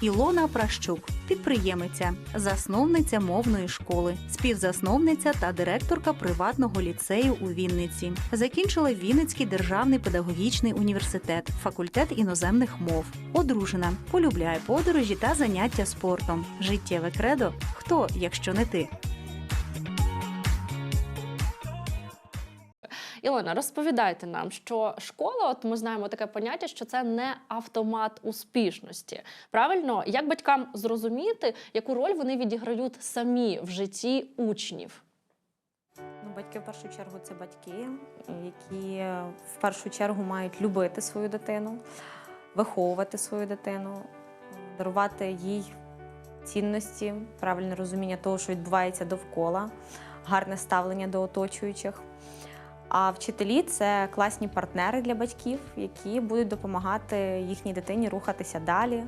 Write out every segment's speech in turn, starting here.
Ілона Пращук, підприємиця, засновниця мовної школи, співзасновниця та директорка приватного ліцею у Вінниці. Закінчила Вінницький державний педагогічний університет, факультет іноземних мов. Одружена, полюбляє подорожі та заняття спортом. Життєве кредо хто, якщо не ти? Ілона, розповідайте нам, що школа, от ми знаємо таке поняття, що це не автомат успішності. Правильно, як батькам зрозуміти, яку роль вони відіграють самі в житті учнів? Ну, батьки в першу чергу це батьки, які в першу чергу мають любити свою дитину, виховувати свою дитину, дарувати їй цінності, правильне розуміння того, що відбувається довкола, гарне ставлення до оточуючих. А вчителі це класні партнери для батьків, які будуть допомагати їхній дитині рухатися далі,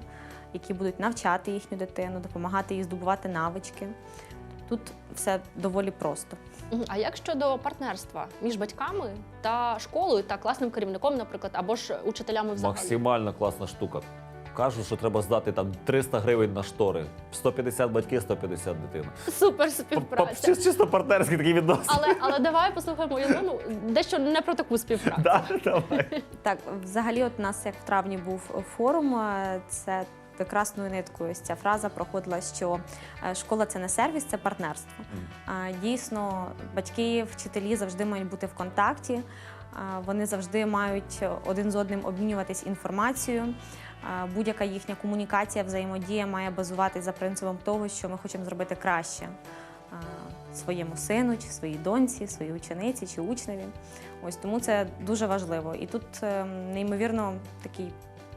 які будуть навчати їхню дитину, допомагати їй здобувати навички. Тут все доволі просто. А як щодо партнерства між батьками та школою та класним керівником, наприклад, або ж учителями взагалі? Максимально класна штука. Кажуть, що треба здати там 300 гривень на штори. 150 батьки, 150 дитина. Супер П- співпраця. Чисто, чисто партнерські такі відносини. Але але давай послухаємо Ілону дещо не про таку співпрацю. Да, давай. Так, взагалі, от у нас як в травні був форум, е, це прекрасною ниткою ось ця фраза проходила, що е, школа це не сервіс, це партнерство. Дійсно, батьки, вчителі завжди мають бути в контакті. Вони завжди мають один з одним обмінюватись інформацією. Будь-яка їхня комунікація, взаємодія має базуватись за принципом того, що ми хочемо зробити краще своєму сину, чи своїй доньці, своїй учениці чи учневі. Ось тому це дуже важливо. І тут е, неймовірно такий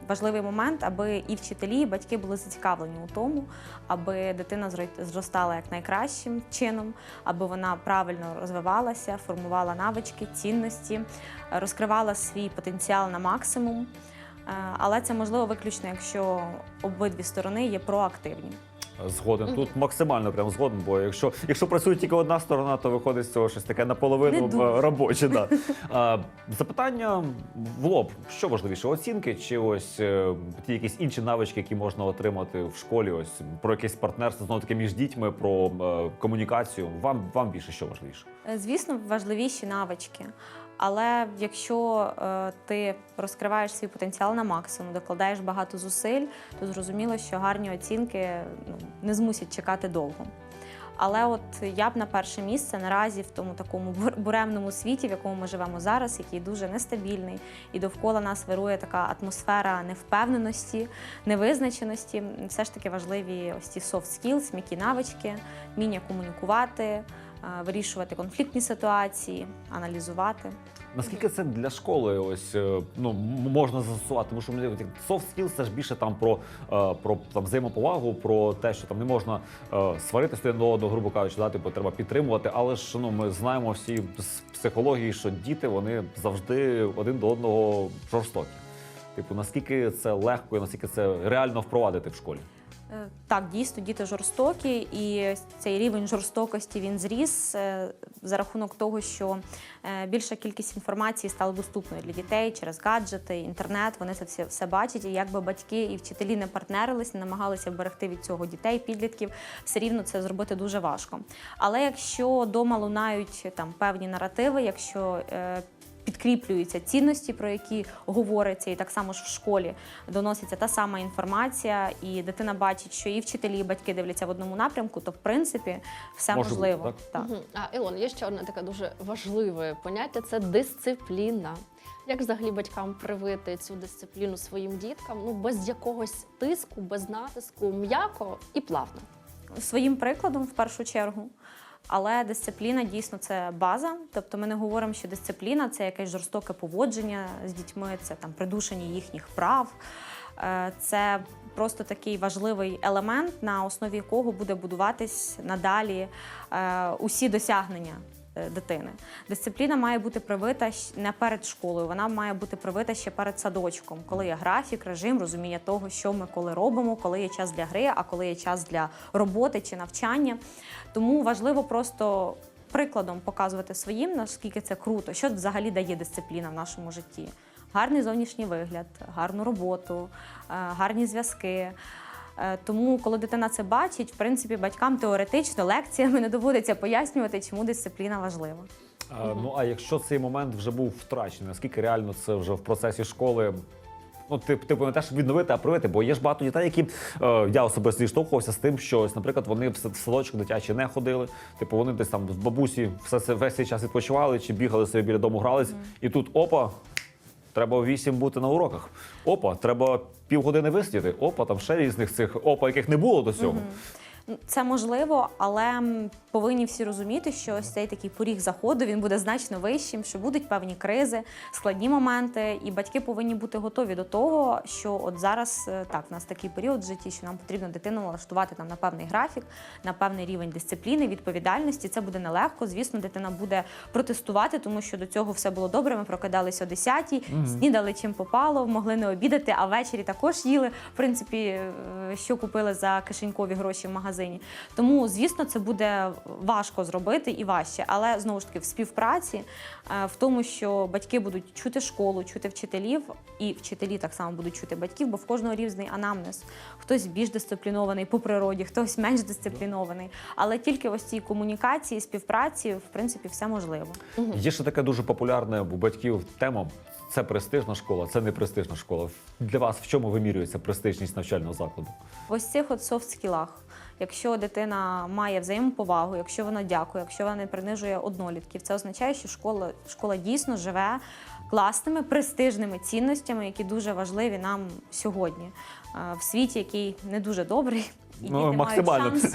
важливий момент, аби і вчителі, і батьки були зацікавлені у тому, аби дитина зростала як найкращим чином, аби вона правильно розвивалася, формувала навички, цінності, розкривала свій потенціал на максимум. Е, Але це можливо виключно, якщо обидві сторони є проактивні. Згоден. Тут максимально прям згоден, бо якщо, якщо працює тільки одна сторона, то виходить з цього щось таке наполовину робоче. Да. А, запитання в лоб: що важливіше, оцінки чи ось е, ті якісь інші навички, які можна отримати в школі? Ось про якесь партнерство знову таки між дітьми, про е, комунікацію. Вам, вам більше що важливіше? Звісно, важливіші навички. Але якщо е, ти розкриваєш свій потенціал на максимум, докладаєш багато зусиль, то зрозуміло, що гарні оцінки ну, не змусять чекати довго. Але от я б на перше місце наразі в тому такому бур- буремному світі, в якому ми живемо зараз, який дуже нестабільний, і довкола нас вирує така атмосфера невпевненості, невизначеності. Все ж таки важливі ось ці soft skills, м'які навички, вміння комунікувати, вирішувати конфліктні ситуації, аналізувати. Наскільки це для школи ось е, ну можна застосувати? Тому що мені soft skills це ж більше там про, е, про там взаємоповагу, про те, що там не можна е, сваритися один до одного, грубо кажучи, да, типу, треба підтримувати. Але ж ну ми знаємо всі з психології, що діти вони завжди один до одного жорстокі. Типу, наскільки це легко і наскільки це реально впровадити в школі? Е, Так, дійсно, діти жорстокі, і цей рівень жорстокості він зріс е, за рахунок того, що е, більша кількість інформації стала доступною для дітей через гаджети, інтернет. Вони це все, все бачать. І якби батьки і вчителі не партнерились, не намагалися вберегти від цього дітей, підлітків, все рівно це зробити дуже важко. Але якщо дома лунають там певні наративи, якщо підкріплюються цінності, про які говориться, і так само ж в школі доноситься та сама інформація, і дитина бачить, що і вчителі, і батьки дивляться в одному напрямку, то в принципі все Може бути, можливо. так? Мгм. А Ілон, є ще одне таке дуже важливе поняття це дисципліна. Як взагалі батькам привити цю дисципліну своїм діткам? Ну без якогось тиску, без натиску, м'яко і плавно. своїм прикладом в першу чергу. Але дисципліна дійсно це база. Тобто ми не говоримо, що дисципліна це якесь жорстоке поводження з дітьми, це там придушення їхніх прав. Е, Це просто такий важливий елемент, на основі якого буде будуватись надалі е, усі досягнення дитини. Дисципліна має бути привита не перед школою, вона має бути привита ще перед садочком, коли є графік, режим, розуміння того, що ми коли робимо, коли є час для гри, а коли є час для роботи чи навчання. Тому важливо просто прикладом показувати своїм, наскільки це круто, що взагалі дає дисципліна в нашому житті. Гарний зовнішній вигляд, гарну роботу, е, гарні зв'язки. Е, Тому, коли дитина це бачить, в принципі, батькам теоретично лекціями не доводиться пояснювати, чому дисципліна важлива. А, Ну а якщо цей момент вже був втрачений, наскільки реально це вже в процесі школи? Ну, тип, типу, не те, щоб відновити, а привити, бо є ж багато дітей, які е, я особисто зіштовхувався з тим, що, ось, наприклад, вони в сад- садочок дитячий не ходили. Типу, вони десь там з бабусі все це весь цей час відпочивали чи бігали собі біля дому, грались, і тут опа. Треба вісім бути на уроках. Опа, треба півгодини висидіти. Опа, там ще різних цих опа, яких не було до цього. Це можливо, але повинні всі розуміти, що ось цей такий поріг заходу він буде значно вищим, що будуть певні кризи, складні моменти, і батьки повинні бути готові до того, що от зараз е, так, в нас такий період в житті, що нам потрібно дитину налаштувати там на певний графік, на певний рівень дисципліни, відповідальності. Це буде нелегко. Звісно, дитина буде протестувати, тому що до цього все було добре. Ми прокидалися о 10-й, снідали чим попало, могли не обідати, а ввечері також їли. В принципі, е, що купили за кишенькові гроші в магазині. Тому, звісно, це буде важко зробити і важче. Але знову ж таки, в співпраці, е, в тому, що батьки будуть чути школу, чути вчителів, і вчителі так само будуть чути батьків, бо в кожного різний анамнез. Хтось більш дисциплінований по природі, хтось менш дисциплінований. Але тільки ось цій комунікації, співпраці, в принципі, все можливо. Є ще таке дуже популярне у батьків тема. Це престижна школа, це не престижна школа. Для вас в чому вимірюється престижність навчального закладу? В ось цих от софт-скілах. Якщо дитина має взаємоповагу, якщо вона дякує, якщо вона не принижує однолітків, це означає, що школа, школа дійсно живе класними, престижними цінностями, які дуже важливі нам сьогодні. Е, В світі, який не дуже добрий, і Ну, діти максимально. мають шанс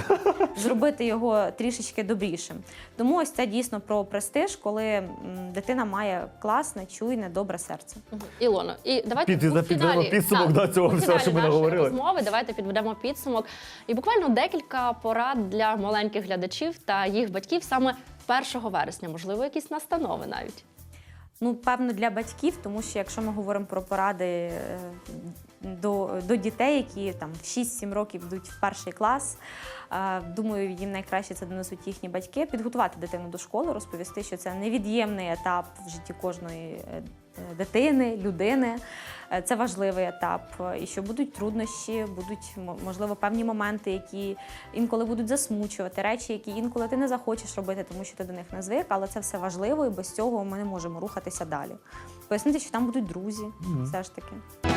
зробити його трішечки добрішим. Тому ось це дійсно про престиж, коли м, дитина має класне, чуйне, добре серце. Ілоно, і давайте Під- у підведемо фіналі, підсумок так, до цього у всього, фіналі що ми нашої наговорили. розмови. Давайте підведемо підсумок. І буквально декілька порад для маленьких глядачів та їх батьків саме 1 вересня, можливо, якісь настанови навіть. Ну, певно, для батьків, тому що якщо ми говоримо про поради е, до, до дітей, які там в 6-7 років йдуть в перший клас, думаю, їм найкраще це донесуть їхні батьки, підготувати дитину до школи, розповісти, що це невід'ємний етап в житті кожної е, дитини, людини. Е, Це важливий етап, і що будуть труднощі, будуть можливо певні моменти, які інколи будуть засмучувати, речі, які інколи ти не захочеш робити, тому що ти до них не звик, але це все важливо, і без цього ми не можемо рухатися далі. Пояснити, що там будуть друзі, все ж таки.